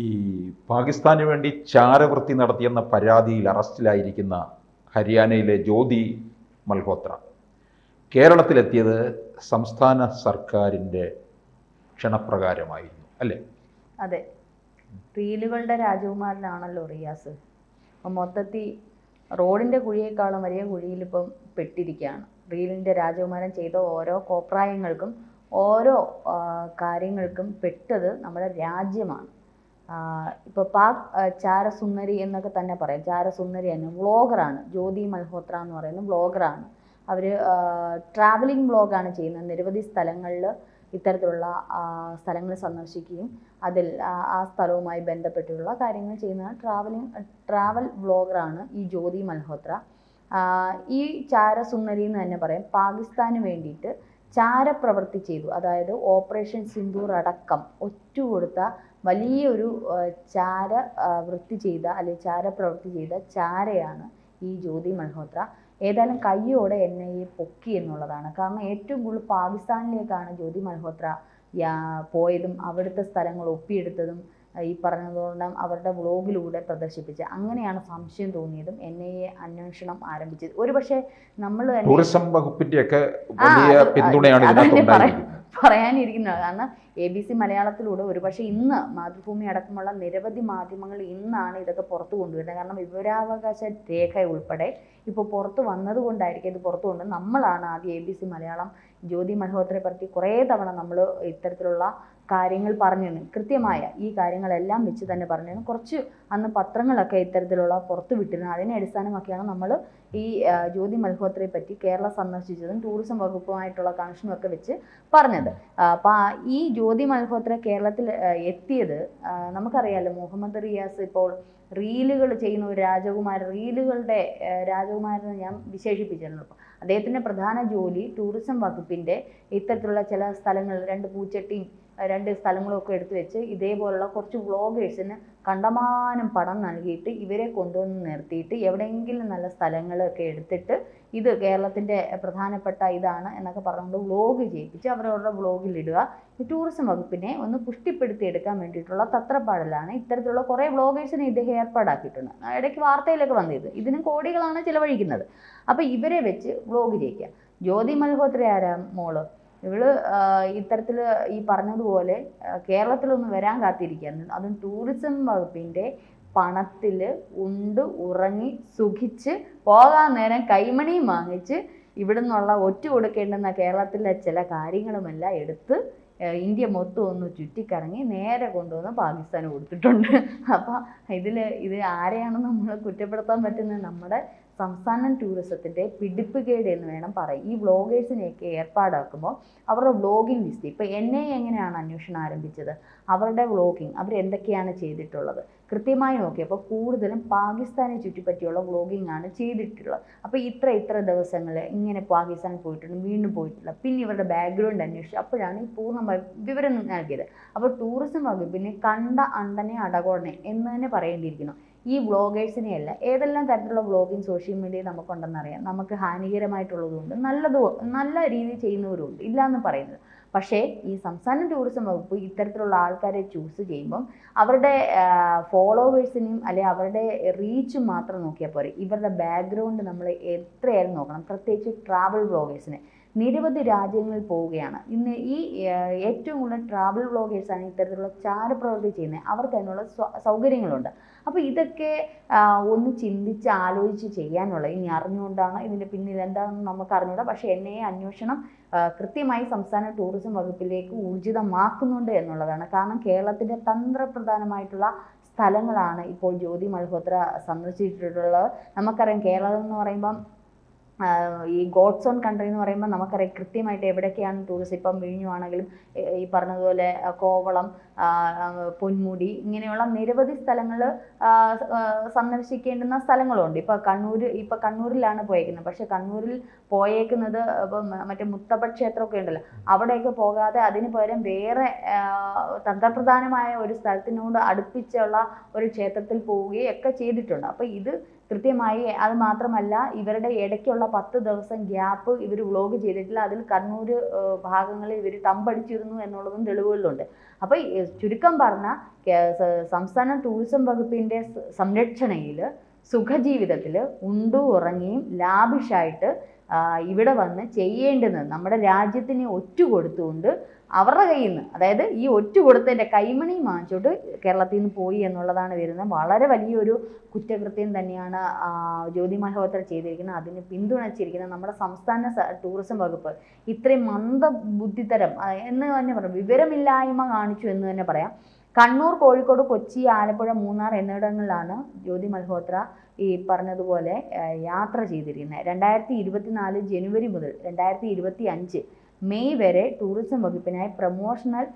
ഈ പാകിസ്ഥാന് വേണ്ടി ചാരവൃത്തി നടത്തിയെന്ന പരാതിയിൽ അറസ്റ്റിലായിരിക്കുന്ന ഹരിയാനയിലെ ജ്യോതി മൽഹോത്ര. കേരളത്തിലെത്തിയത് സംസ്ഥാന സർക്കാരിന്റെ ക്ഷണപ്രകാരമായിരുന്നു അല്ലേ? അതെ. റീലുകളുടെ രാജകുമാരനാണല്ലോ റിയാസ്. അപ്പം മൊത്തത്തിൽ റോഡിന്റെ കുഴിയേക്കാളും വലിയ കുഴിയിൽ ഇപ്പം പെട്ടിരിക്കുകയാണ്. റീലിന്റെ രാജകുമാരൻ ചെയ്ത ഓരോ കോപ്രായങ്ങൾക്കും ഓരോ കാര്യങ്ങൾക്കും പെട്ടത് നമ്മുടെ രാജ്യമാണ്. ഇപ്പോൾ പാക് ചാര ചാരസുന്ദരി എന്നൊക്കെ തന്നെ പറയാം. ചാരസുന്ദരി തന്നെ. വ്ളോഗറാണ്. ജ്യോതി മൽഹോത്ര എന്ന് പറയുന്ന വ്ളോഗറാണ്. അവർ ട്രാവലിംഗ് വ്ളോഗാണ് ചെയ്യുന്നത്. നിരവധി സ്ഥലങ്ങളിൽ ഇത്തരത്തിലുള്ള സ്ഥലങ്ങൾ സന്ദർശിക്കുകയും അതിൽ ആ സ്ഥലവുമായി ബന്ധപ്പെട്ടുള്ള കാര്യങ്ങൾ ചെയ്യുന്ന ട്രാവലിംഗ് ട്രാവൽ വ്ളോഗറാണ് ഈ ജ്യോതി മൽഹോത്ര. ഈ ചാരസുന്ദരി എന്ന് തന്നെ പറയാം. പാകിസ്ഥാന് വേണ്ടിയിട്ട് ചാരപ്രവൃത്തി ചെയ്തു. അതായത് ഓപ്പറേഷൻ സിന്ദൂർ അടക്കം ഒറ്റുകൊടുത്ത വലിയൊരു ചാര വൃത്തി ചെയ്ത അല്ലെങ്കിൽ ചാരപ്രവൃത്തി ചെയ്ത ചാരയാണ് ഈ ജ്യോതി മൽഹോത്ര. ഏതായാലും കയ്യോടെ എൻ ഐ എ പൊക്കി എന്നുള്ളതാണ്. കാരണം ഏറ്റവും കൂടുതൽ പാകിസ്ഥാനിലേക്കാണ് ജ്യോതി മൽഹോത്ര പോയതും അവിടുത്തെ സ്ഥലങ്ങൾ ഒപ്പിയെടുത്തതും ഈ പറഞ്ഞതുകൊണ്ടും അവരുടെ വ്ളോഗിലൂടെ പ്രദർശിപ്പിച്ച് അങ്ങനെയാണ് സംശയം തോന്നിയതും എൻ ഐ എ അന്വേഷണം ആരംഭിച്ചത്. ഒരുപക്ഷെ നമ്മൾ ടൂറിസം വകുപ്പിന്റെയൊക്കെ വലിയ പിന്തുണയാണ് പറയാനിരിക്കുന്നത്. കാരണം എ ബി സി മലയാളത്തിലൂടെ ഒരുപക്ഷെ ഇന്ന് മാതൃഭൂമി അടക്കമുള്ള നിരവധി മാധ്യമങ്ങൾ ഇന്നാണ് ഇതൊക്കെ പുറത്തു കൊണ്ടുവരുന്നത്. കാരണം വിവരാവകാശ രേഖ ഉൾപ്പെടെ ഇപ്പോൾ പുറത്തു വന്നതുകൊണ്ടായിരിക്കും ഇത് പുറത്തു കൊണ്ട് നമ്മളാണ് ആദ്യം A B C Malayalam Jyoti മൽഹോത്രയെ പറ്റി കുറേ തവണ നമ്മൾ ഇത്തരത്തിലുള്ള കാര്യങ്ങൾ പറഞ്ഞിരുന്നു. കൃത്യമായ ഈ കാര്യങ്ങളെല്ലാം വെച്ച് തന്നെ പറഞ്ഞിരുന്നു. കുറച്ച് അന്ന് പത്രങ്ങളൊക്കെ ഇത്തരത്തിലുള്ള പുറത്തു വിട്ടിരുന്നു. അതിനെ അടിസ്ഥാനമാക്കിയാണ് നമ്മൾ ഈ ജ്യോതി മൽഹോത്രയെ പറ്റി കേരള സന്ദർശിച്ചതും ടൂറിസം വകുപ്പുമായിട്ടുള്ള കണക്ഷനും ഒക്കെ വെച്ച് പറഞ്ഞത്. അപ്പോൾ ഈ ജ്യോതി മൽഹോത്ര കേരളത്തിൽ എത്തിയത് നമുക്കറിയാലോ മുഹമ്മദ് റിയാസ് ഇപ്പോൾ റീലുകൾ ചെയ്യുന്ന ഒരു രാജകുമാരൻ റീലുകളുടെ രാജകുമാരനെ ഞാൻ വിശേഷിപ്പിച്ചിരുന്നു. അദ്ദേഹത്തിന്റെ പ്രധാന ജോലി ടൂറിസം വകുപ്പിന്റെ ഇത്തരത്തിലുള്ള ചില സ്ഥലങ്ങൾ രണ്ട് പൂച്ചട്ടിയും രണ്ട് സ്ഥലങ്ങളൊക്കെ എടുത്തു വെച്ച് ഇതേപോലുള്ള കുറച്ച് വ്ളോഗേഴ്സിന് കണ്ടമാനം പടം നൽകിയിട്ട് ഇവരെ കൊണ്ടുവന്ന് നിർത്തിയിട്ട് എവിടെയെങ്കിലും നല്ല സ്ഥലങ്ങളൊക്കെ എടുത്തിട്ട് ഇത് കേരളത്തിന്റെ പ്രധാനപ്പെട്ട ഇതാണ് എന്നൊക്കെ പറഞ്ഞുകൊണ്ട് വ്ളോഗ് ചെയ്യിപ്പിച്ച് അവരവരുടെ വ്ളോഗിൽ ഇടുക. ഈ ടൂറിസം വകുപ്പിനെ ഒന്ന് പുഷ്ടിപ്പെടുത്തി എടുക്കാൻ വേണ്ടിയിട്ടുള്ള തത്രപ്പാടിലാണ് ഇത്തരത്തിലുള്ള കുറേ വ്ളോഗേഴ്സിനെ ഇദ്ദേഹം ഏർപ്പാടാക്കിയിട്ടുണ്ട്. ഇടയ്ക്ക് വാർത്തയിലൊക്കെ വന്നത് ഇതിനും കോടികളാണ് ചിലവഴിക്കുന്നത്. അപ്പോൾ ഇവരെ വെച്ച് വ്ളോഗ് ചെയ്യിക്കുക. ജ്യോതി മൽഹോത്ര ആരാ മോൾ? ഇവൾ ഇത്തരത്തിൽ ഈ പറഞ്ഞതുപോലെ കേരളത്തിലൊന്നും വരാൻ കാത്തിരിക്കുകയാണ്. അതും ടൂറിസം വകുപ്പിന്റെ പണത്തിൽ ഉണ്ട് ഉറങ്ങി സുഖിച്ച് പോകാൻ നേരം കൈമണിയും വാങ്ങിച്ച് ഇവിടെ നിന്നുള്ള ഒറ്റ കൊടുക്കേണ്ടുന്ന കേരളത്തിലെ ചില കാര്യങ്ങളുമെല്ലാം എടുത്ത് ഇന്ത്യ മൊത്തം ഒന്ന് ചുറ്റിക്കറങ്ങി നേരെ കൊണ്ടുവന്ന് പാകിസ്ഥാന് കൊടുത്തിട്ടുണ്ട്. അപ്പോൾ ഇതിൽ ഇത് ആരെയാണ് നമ്മൾ കുറ്റപ്പെടുത്താൻ പറ്റുന്നത്? നമ്മുടെ സംസ്ഥാന ടൂറിസത്തിന്റെ പിടിപ്പുകേട് എന്ന് വേണം പറയാം ഈ വ്ളോഗേഴ്സിനെയൊക്കെ ഏർപ്പാടാക്കുമ്പോൾ അവരുടെ വ്ളോഗിങ് ലിസ്റ്റ് ഇപ്പോൾ എന്നെ എങ്ങനെയാണ് അന്വേഷണം ആരംഭിച്ചത്? അവരുടെ വ്ളോഗിങ് അവർ എന്തൊക്കെയാണ് ചെയ്തിട്ടുള്ളത്? കൃത്യമായി നോക്കിയപ്പോൾ കൂടുതലും പാകിസ്ഥാനെ ചുറ്റിപ്പറ്റിയുള്ള വ്ളോഗിംഗ് ആണ് ചെയ്തിട്ടുള്ളത്. അപ്പോൾ ഇത്ര ഇത്ര ദിവസങ്ങൾ ഇങ്ങനെ പാകിസ്ഥാൻ പോയിട്ടുണ്ട് വീണ്ടും പോയിട്ടില്ല. പിന്നെ ഇവരുടെ ബാക്ക്ഗ്രൗണ്ട് അന്വേഷിച്ചു അപ്പോഴാണ് ഈ പൂർണമായി വിവരം നൽകിയത്. അപ്പോൾ ടൂറിസം വകുപ്പിനെ കണ്ട അണ്ടനെ അടകോടനെ എന്ന് തന്നെ പറയേണ്ടിയിരിക്കുന്നു. ഈ വ്ളോഗേഴ്സിനെയല്ല ഏതെല്ലാം തരത്തിലുള്ള വ്ളോഗിങ് സോഷ്യൽ മീഡിയയിൽ നമുക്കുണ്ടെന്നറിയാം. നമുക്ക് ഹാനികരമായിട്ടുള്ളതുണ്ട് നല്ലതും നല്ല രീതിയിൽ ചെയ്യുന്നവരുണ്ട് ഇല്ല എന്ന് പറയുന്നത്. പക്ഷേ ഈ സംസ്ഥാന ടൂറിസം വകുപ്പ് ഇത്തരത്തിലുള്ള ആൾക്കാരെ ചൂസ് ചെയ്യുമ്പം അവരുടെ ഫോളോവേഴ്സിനെയും അല്ലെ അവരുടെ റീച്ച് മാത്രം നോക്കിയാൽ പോരെ. ഇവരുടെ ബാക്ക്ഗ്രൗണ്ട് നമ്മൾ എത്രയായാലും നോക്കണം. പ്രത്യേകിച്ച് ട്രാവൽ വ്ളോഗേഴ്സിനെ. നിരവധി രാജ്യങ്ങളിൽ പോവുകയാണ്. ഇന്ന് ഈ ഏറ്റവും കൂടുതൽ ട്രാവൽ വ്ളോഗേഴ്സാണ് ഇത്തരത്തിലുള്ള ചാരപ്രവൃത്തി ചെയ്യുന്നത്. അവർക്ക് അതിനുള്ള സൗകര്യങ്ങളുണ്ട്. അപ്പോൾ ഇതൊക്കെ ഒന്ന് ചിന്തിച്ച് ആലോചിച്ച് ചെയ്യാനുള്ള ഇനി അറിഞ്ഞുകൊണ്ടാണ് ഇതിന്റെ പിന്നിൽ എന്താണെന്ന് നമുക്ക് അറിഞ്ഞൂടാ പക്ഷേ എന്നെ അന്വേഷണം കൃത്യമായി സംസ്ഥാന ടൂറിസം വകുപ്പിലേക്ക് ഊർജിതമാക്കുന്നുണ്ട് എന്നുള്ളതാണ്. കാരണം കേരളത്തിന്റെ തന്ത്രപ്രധാനമായിട്ടുള്ള സ്ഥലങ്ങളാണ് ഇപ്പോൾ ജ്യോതി മൽഹോത്ര സന്ദർശിച്ചിട്ടുള്ളത്. നമുക്കറിയാം കേരളം എന്ന് പറയുമ്പം ഈ ഗോഡ്സ് ഓൺ കൺട്രി എന്ന് പറയുമ്പോൾ നമുക്കറിയാം കൃത്യമായിട്ട് എവിടെയൊക്കെയാണ് ടൂറിസ്റ്റ് ഇപ്പം വിഴിഞ്ഞുവാണെങ്കിലും ആണെങ്കിലും ഈ പറഞ്ഞതുപോലെ കോവളം പൊന്മുടി ഇങ്ങനെയുള്ള നിരവധി സ്ഥലങ്ങൾ സന്ദർശിക്കേണ്ടുന്ന സ്ഥലങ്ങളുണ്ട്. ഇപ്പോൾ കണ്ണൂർ ഇപ്പോൾ കണ്ണൂരിലാണ് പോയേക്കുന്നത്. പക്ഷേ കണ്ണൂരിൽ പോയേക്കുന്നത് ഇപ്പം മറ്റേ മുത്തപ്പ ക്ഷേത്രമൊക്കെ ഉണ്ടല്ലോ. അവിടെയൊക്കെ പോകാതെ അതിന് പകരം വേറെ തന്ത്രപ്രധാനമായ ഒരു സ്ഥലത്തിനോട് അടുപ്പിച്ചുള്ള ഒരു ക്ഷേത്രത്തിൽ പോവുകയൊക്കെ ചെയ്തിട്ടുണ്ട്. അപ്പോൾ ഇത് കൃത്യമായി അത് മാത്രമല്ല ഇവരുടെ ഇടയ്ക്കുള്ള പത്ത് ദിവസം ഗ്യാപ്പ് ഇവർ വ്ളോഗ് ചെയ്തിട്ടില്ല. അതിൽ കണ്ണൂർ ഭാഗങ്ങളിൽ ഇവർ തമ്പടിച്ചിരുന്നു എന്നുള്ളതും തെളിവുകളിലുണ്ട്. അപ്പോൾ ചുരുക്കം പറഞ്ഞാൽ സംസ്ഥാന ടൂറിസം വകുപ്പിന്റെ സംരക്ഷണയിൽ സുഖജീവിതത്തിൽ ഉണ്ടു ഉറങ്ങിയും ലാഭിഷായിട്ട് ഇവിടെ വന്ന് ചെയ്യേണ്ടുന്നത് നമ്മുടെ രാജ്യത്തിന് ഒറ്റ കൊടുത്തുകൊണ്ട് അവരുടെ കയ്യിൽ നിന്ന് അതായത് ഈ ഒറ്റ കൊടുത്തതിന്റെ കൈമണി വാങ്ങിച്ചോട്ട് കേരളത്തിൽ നിന്ന് പോയി എന്നുള്ളതാണ് വരുന്നത്. വളരെ വലിയൊരു കുറ്റകൃത്യം തന്നെയാണ് ജ്യോതി മൽഹോത്ര ചെയ്തിരിക്കുന്നത്. അതിന് പിന്തുണച്ചിരിക്കുന്ന നമ്മുടെ സംസ്ഥാന ടൂറിസം വകുപ്പ് ഇത്രയും മന്ദബുദ്ധിത്തരം ബുദ്ധിതരം എന്ന് തന്നെ പറയാം. വിവരമില്ലായ്മ കാണിച്ചു എന്ന് തന്നെ പറയാം. കണ്ണൂർ കോഴിക്കോട് കൊച്ചി ആലപ്പുഴ മൂന്നാർ എന്നിവിടങ്ങളിലാണ് ജ്യോതി മൽഹോത്ര ഈ പറഞ്ഞതുപോലെ യാത്ര ചെയ്തിരിക്കുന്നത്. രണ്ടായിരത്തി ഇരുപത്തിനാല് ജനുവരി മുതൽ രണ്ടായിരത്തി ഇരുപത്തി അഞ്ച് മെയ് വരെ ടൂറിസം വകുപ്പിനായി പ്രൊമോഷണൽ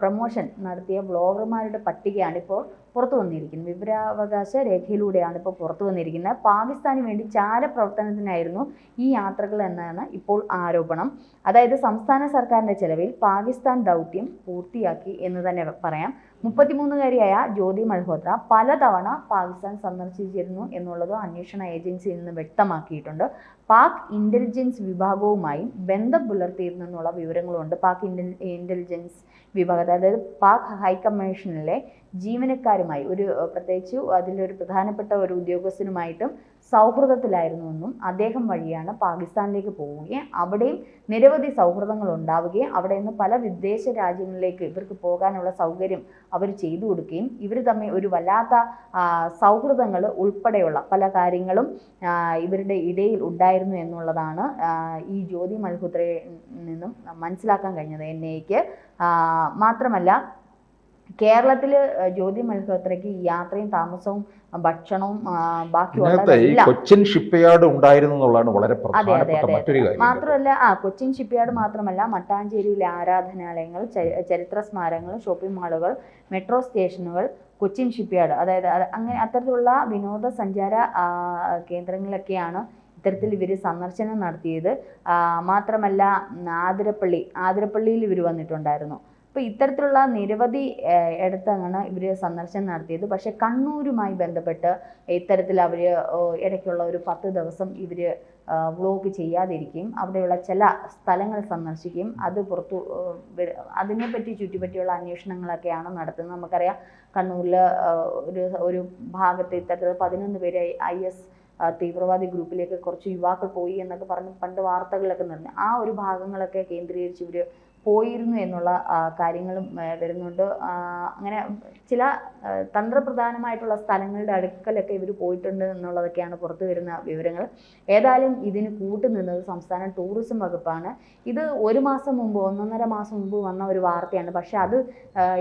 പ്രൊമോഷൻ നടത്തിയ ബ്ലോഗർമാരുടെ പട്ടികയാണ് ഇപ്പോൾ പുറത്തു വന്നിരിക്കുന്നത്. വിവരാവകാശ രേഖയിലൂടെയാണ് ഇപ്പോൾ പുറത്തു വന്നിരിക്കുന്നത്. പാകിസ്ഥാന് വേണ്ടി ചാരപ്രവർത്തനത്തിനായിരുന്നു ഈ യാത്രകൾ എന്നാണ് ഇപ്പോൾ ആരോപണം. അതായത് സംസ്ഥാന സർക്കാരിന്റെ ചെലവിൽ പാകിസ്ഥാൻ ദൗത്യം പൂർത്തിയാക്കി എന്ന് തന്നെ പറയാം. മുപ്പത്തിമൂന്നുകാരിയായ ജ്യോതി മൽഹോത്ര പലതവണ പാകിസ്ഥാൻ സന്ദർശിച്ചിരുന്നു എന്നുള്ളത് അന്വേഷണ ഏജൻസിയിൽ നിന്ന് വ്യക്തമാക്കിയിട്ടുണ്ട്. പാക് ഇന്റലിജൻസ് വിഭാഗവുമായും ബന്ധം പുലർത്തിയിരുന്നു എന്നുള്ള വിവരങ്ങളുണ്ട്. പാക് ഇന്റൽ ഇന്റലിജൻസ് വിഭാഗം അതായത് പാക് ഹൈക്കമ്മീഷനിലെ ജീവനക്കാരുമായി ഒരു പ്രത്യേകിച്ച് അതിലൊരു പ്രധാനപ്പെട്ട ഒരു ഉദ്യോഗസ്ഥനുമായിട്ടും സൗഹൃദത്തിലായിരുന്നു എന്നും അദ്ദേഹം വഴിയാണ് പാകിസ്ഥാനിലേക്ക് പോവുകയും അവിടെയും നിരവധി സൗഹൃദങ്ങൾ ഉണ്ടാവുകയും അവിടെ നിന്ന് പല വിദേശ രാജ്യങ്ങളിലേക്ക് ഇവർക്ക് പോകാനുള്ള സൗകര്യം അവർ ചെയ്തു കൊടുക്കുകയും ഇവർ തമ്മിൽ ഒരു വല്ലാത്ത സൗഹൃദങ്ങൾ ഉൾപ്പെടെയുള്ള പല കാര്യങ്ങളും ഇവരുടെ ഇടയിൽ ഉണ്ടായിരുന്നു എന്നുള്ളതാണ് ഈ ജ്യോതി മൽഹോത്രയിൽ നിന്നും മനസ്സിലാക്കാൻ കഴിഞ്ഞത്. എൻ മാത്രമല്ല കേരളത്തിൽ ജ്യോതി മൽഹോത്രയ്ക്ക് യാത്രയും താമസവും ഭക്ഷണവും ബാക്കി കൊച്ചിൻ ഷിപ്പ്യാർഡ് ഉണ്ടായിരുന്നു എന്നുള്ളതാണ് വളരെ അതെ അതെ പ്രധാനപ്പെട്ട മറ്റൊരു കാര്യം. മാത്രമല്ല ആ കൊച്ചിൻ ഷിപ്പ്യാർഡ് മാത്രമല്ല മട്ടാഞ്ചേരിയിലെ ആരാധനാലയങ്ങൾ ചരി- ചരിത്ര സ്മാരകങ്ങൾ ഷോപ്പിംഗ് മാളുകൾ മെട്രോ സ്റ്റേഷനുകൾ കൊച്ചിൻ ഷിപ്പ്യാർഡ് അതായത് അങ്ങനെ അത്തരത്തിലുള്ള വിനോദസഞ്ചാര കേന്ദ്രങ്ങളിലൊക്കെയാണ് ഇത്തരത്തിൽ ഇവർ സന്ദർശനം നടത്തിയത്. മാത്രമല്ല ആതിരപ്പള്ളി ആതിരപ്പള്ളിയിൽ ഇവർ വന്നിട്ടുണ്ടായിരുന്നു. അപ്പോൾ ഇത്തരത്തിലുള്ള നിരവധി ഇടത്താണ് ഇവർ സന്ദർശനം നടത്തിയത്. പക്ഷേ കണ്ണൂരുമായി ബന്ധപ്പെട്ട് ഇത്തരത്തിൽ അവർ ഇടയ്ക്കുള്ള ഒരു പത്ത് ദിവസം ഇവർ വ്ലോഗ് ചെയ്യാതിരിക്കുകയും അവിടെയുള്ള ചില സ്ഥലങ്ങൾ സന്ദർശിക്കുകയും അത് പുറത്തു അതിനെപ്പറ്റി ചുറ്റിപ്പറ്റിയുള്ള അന്വേഷണങ്ങളൊക്കെയാണ് നടത്തുന്നത്. നമുക്കറിയാം കണ്ണൂരിൽ ഒരു ഒരു ഭാഗത്ത് ഇത്തരത്തിൽ പതിനൊന്ന് പേര് ഐ എസ് തീവ്രവാദി ഗ്രൂപ്പിലേക്ക് കുറച്ച് യുവാക്കൾ പോയി എന്നൊക്കെ പറഞ്ഞ് പണ്ട് വാർത്തകളിലൊക്കെ നിറഞ്ഞു ആ ഒരു ഭാഗങ്ങളൊക്കെ കേന്ദ്രീകരിച്ച് ഇവർ പോയിരുന്നു എന്നുള്ള കാര്യങ്ങളും വരുന്നുണ്ട്. അങ്ങനെ ചില തന്ത്രപ്രധാനമായിട്ടുള്ള സ്ഥലങ്ങളുടെ അടുക്കലൊക്കെ ഇവർ പോയിട്ടുണ്ട് എന്നുള്ളതൊക്കെയാണ് പുറത്തു വരുന്ന വിവരങ്ങൾ. ഏതായാലും ഇതിന് കൂട്ടുനിന്നത് സംസ്ഥാന ടൂറിസം വകുപ്പാണ്. ഇത് ഒരു മാസം മുമ്പ് ഒന്നൊന്നര മാസം മുമ്പ് വന്ന ഒരു വാർത്തയാണ്. പക്ഷേ അത്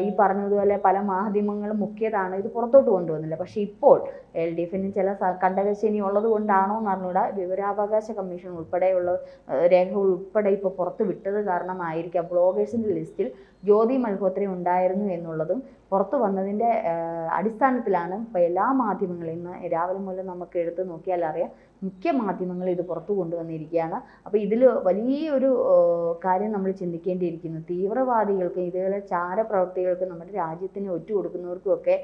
ഈ പറഞ്ഞതുപോലെ പല മാധ്യമങ്ങളും മുഖ്യതാണ് ഇത് പുറത്തോട്ട് കൊണ്ടുവന്നില്ല. പക്ഷേ ഇപ്പോൾ എൽ ഡി എഫിന് ചില കണ്ടകശനി ഉള്ളത് കൊണ്ടാണോ എന്ന് അറിഞ്ഞൂടാ. വിവരാവകാശ കമ്മീഷൻ ഉൾപ്പെടെയുള്ള രേഖകൾ ഉൾപ്പെടെ ഇപ്പോൾ പുറത്ത് വിട്ടത് കാരണമായിരിക്കാം. ബ്ലോഗേഴ്സിന്റെ ലിസ്റ്റിൽ ജ്യോതി മൽഹോത്ര ഉണ്ടായിരുന്നു എന്നുള്ളതും പുറത്തു വന്നതിന്റെ അടിസ്ഥാനത്തിലാണ് ഇപ്പോൾ എല്ലാ മാധ്യമങ്ങളും ഇന്ന് രാവിലെ മുതൽ നമുക്ക് എടുത്ത് നോക്കിയാൽ അറിയാം. മുഖ്യ മാധ്യമങ്ങൾ ഇത് പുറത്തു കൊണ്ടുവന്നിരിക്കുകയാണ്. അപ്പോൾ ഇതിൽ വലിയൊരു കാര്യം നമ്മൾ ചിന്തിക്കേണ്ടിയിരിക്കുന്നു. തീവ്രവാദികൾക്ക് ഇതേപോലെ ചാരപ്രവർത്തികൾക്ക് നമ്മുടെ രാജ്യത്തിന് ഒറ്റ കൊടുക്കുന്നവർക്കും ഒക്കെ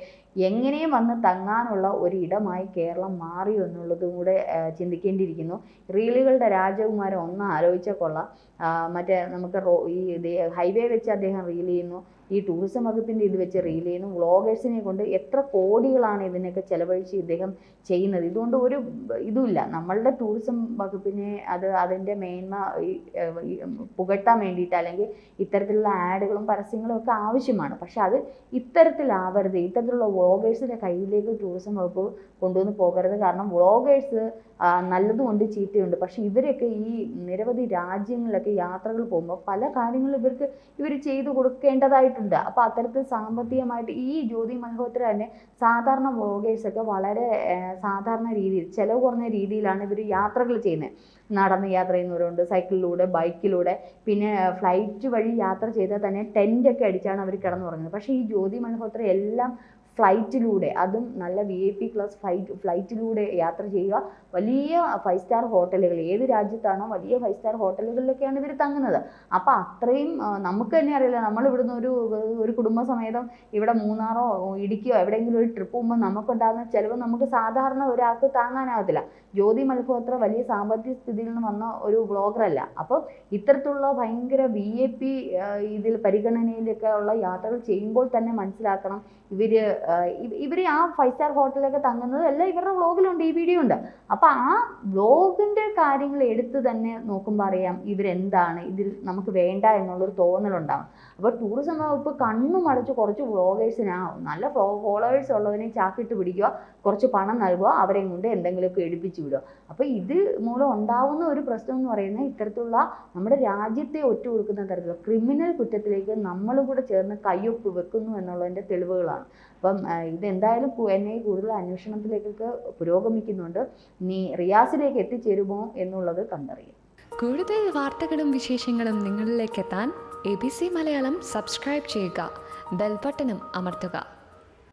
എങ്ങനെയും വന്ന് തങ്ങാനുള്ള ഒരു ഇടമായി കേരളം മാറി എന്നുള്ളതും കൂടെ ചിന്തിക്കേണ്ടിയിരിക്കുന്നു. റീലുകളുടെ രാജകുമാരൻ ഒന്ന് ആലോചിച്ചാൽ കൊള്ളാം. മറ്റേ നമുക്ക് ഈ ഹൈവേ വെച്ച് അദ്ദേഹം റീൽ ചെയ്യുന്നു. ഈ ടൂറിസം വകുപ്പിന്റെ ഇത് വെച്ച് റീൽ ചെയ്യുന്നു. വ്ളോഗേഴ്സിനെ കൊണ്ട് എത്ര കോടികളാണ് ഇതിനൊക്കെ ചിലവഴിച്ച് ഇദ്ദേഹം ചെയ്യുന്നത്. ഇതുകൊണ്ട് ഒരു ഇതുമില്ല. നമ്മളുടെ ടൂറിസം വകുപ്പിനെ അത് അതിന്റെ മേന്മ പുകട്ടാൻ വേണ്ടിയിട്ട് അല്ലെങ്കിൽ ഇത്തരത്തിലുള്ള ആഡുകളും പരസ്യങ്ങളും ഒക്കെ ആവശ്യമാണ്. പക്ഷേ അത് ഇത്തരത്തിലാവരുത്. ഇത്തരത്തിലുള്ള വ്ളോഗേഴ്സിന്റെ കയ്യിലേക്ക് ടൂറിസം വകുപ്പ് കൊണ്ടുവന്ന് പോകരുത്. കാരണം വ്ളോഗേഴ്സ് നല്ലതുമുണ്ട് ചീത്തയുണ്ട്. പക്ഷേ ഇവരൊക്കെ ഈ നിരവധി രാജ്യങ്ങളിലൊക്കെ യാത്രകൾ പോകുമ്പോൾ പല കാര്യങ്ങളും ഇവർക്ക് ഇവർ ചെയ്തു കൊടുക്കേണ്ടതായിട്ടുണ്ട്. അപ്പോൾ അത്തരത്തിൽ സാമ്പത്തികമായിട്ട് ഈ ജ്യോതി മൽഹോത്ര തന്നെ സാധാരണ വ്ളോഗേഴ്സൊക്കെ വളരെ സാധാരണ രീതിയിൽ ചിലവ് കുറഞ്ഞ രീതിയിലാണ് ഇവർ യാത്രകൾ ചെയ്യുന്നത്. നടന്ന് യാത്ര ചെയ്യുന്നവരുണ്ട് സൈക്കിളിലൂടെ ബൈക്കിലൂടെ പിന്നെ ഫ്ലൈറ്റ് വഴി യാത്ര ചെയ്താൽ തന്നെ ടെന്റൊക്കെ അടിച്ചാണ് അവർ കിടന്നുറങ്ങുന്നത്. പക്ഷേ ഈ ജ്യോതി മൽഹോത്ര എല്ലാം ഫ്ലൈറ്റിലൂടെ അതും നല്ല V I P class flight ഫ്ലൈറ്റിലൂടെ യാത്ര ചെയ്യുക. വലിയ ഫൈവ് സ്റ്റാർ ഹോട്ടലുകൾ ഏത് രാജ്യത്താണോ വലിയ ഫൈവ് സ്റ്റാർ ഹോട്ടലുകളിലൊക്കെയാണ് ഇവർ തങ്ങുന്നത്. അപ്പോൾ അത്രയും നമുക്ക് തന്നെ അറിയില്ല. നമ്മൾ ഇവിടുന്ന് ഒരു ഒരു കുടുംബസമേതം ഇവിടെ മൂന്നാറോ ഇടുക്കിയോ എവിടെയെങ്കിലും ഒരു ട്രിപ്പ് പോകുമ്പോൾ നമുക്കുണ്ടാകുന്ന ചിലവ് നമുക്ക് സാധാരണ ഒരാൾക്ക് താങ്ങാനാകത്തില്ല ജ്യോതി മൽഹോത്ര വലിയ സാമ്പത്തിക സ്ഥിതിയിൽ നിന്ന് വന്ന ഒരു ബ്ലോഗറല്ല അപ്പോൾ ഇത്തരത്തിലുള്ള ഭയങ്കര വി എ പി ഇതിൽ പരിഗണനയിലൊക്കെ ഉള്ള യാത്രകൾ ചെയ്യുമ്പോൾ തന്നെ മനസ്സിലാക്കണം ഇവർ ഇവർ ആ ഫൈവ് സ്റ്റാർ ഹോട്ടലൊക്കെ തങ്ങുന്നത് എല്ലാം ഇവരുടെ വ്ളോഗിലുണ്ട് ഈ വീഡിയോ ഉണ്ട്. അപ്പോൾ ആ വ്ളോഗിന്റെ കാര്യങ്ങൾ എടുത്ത് തന്നെ നോക്കുമ്പോൾ അറിയാം ഇവരെന്താണ് ഇതിൽ നമുക്ക് വേണ്ട എന്നുള്ളൊരു തോന്നലുണ്ടാവും. അപ്പോൾ ടൂറിസം വകുപ്പ് കണ്ണും അടച്ച് കുറച്ച് വ്ളോഗേഴ്സിനാ നല്ല ഫോളോവേഴ്സ് ഉള്ളവനെ ചാക്കിട്ട് പിടിക്കുക കുറച്ച് പണം നൽകുക അവരെയും കൊണ്ട് എന്തെങ്കിലുമൊക്കെ എടുപ്പിച്ച് വിടുക. അപ്പോൾ ഇത് മൂലം ഉണ്ടാവുന്ന ഒരു പ്രശ്നം എന്ന് പറയുന്നത് ഇത്തരത്തിലുള്ള നമ്മുടെ രാജ്യത്തെ ഒറ്റ കൊടുക്കുന്ന തരത്തിലുള്ള ക്രിമിനൽ കുറ്റത്തിലേക്ക് നമ്മളും കൂടെ ചേർന്ന് കയ്യൊപ്പ് വെക്കുന്നു എന്നുള്ളതിന്റെ തെളിവുകളാണ്. അപ്പം ഇതെന്തായാലും എന്നെ കൂടുതൽ അന്വേഷണത്തിലേക്കൊക്കെ പുരോഗമിക്കുന്നുണ്ട്. നീ റിയാസിലേക്ക് എത്തിച്ചേരുമോ എന്നുള്ളത് കണ്ടറിയാം. കൂടുതൽ വാർത്തകളും വിശേഷങ്ങളും നിങ്ങളിലേക്ക് എത്താൻ A B C Malayalam subscribe ചെയ്യുക. ബെൽബട്ടനും അമർത്തുക.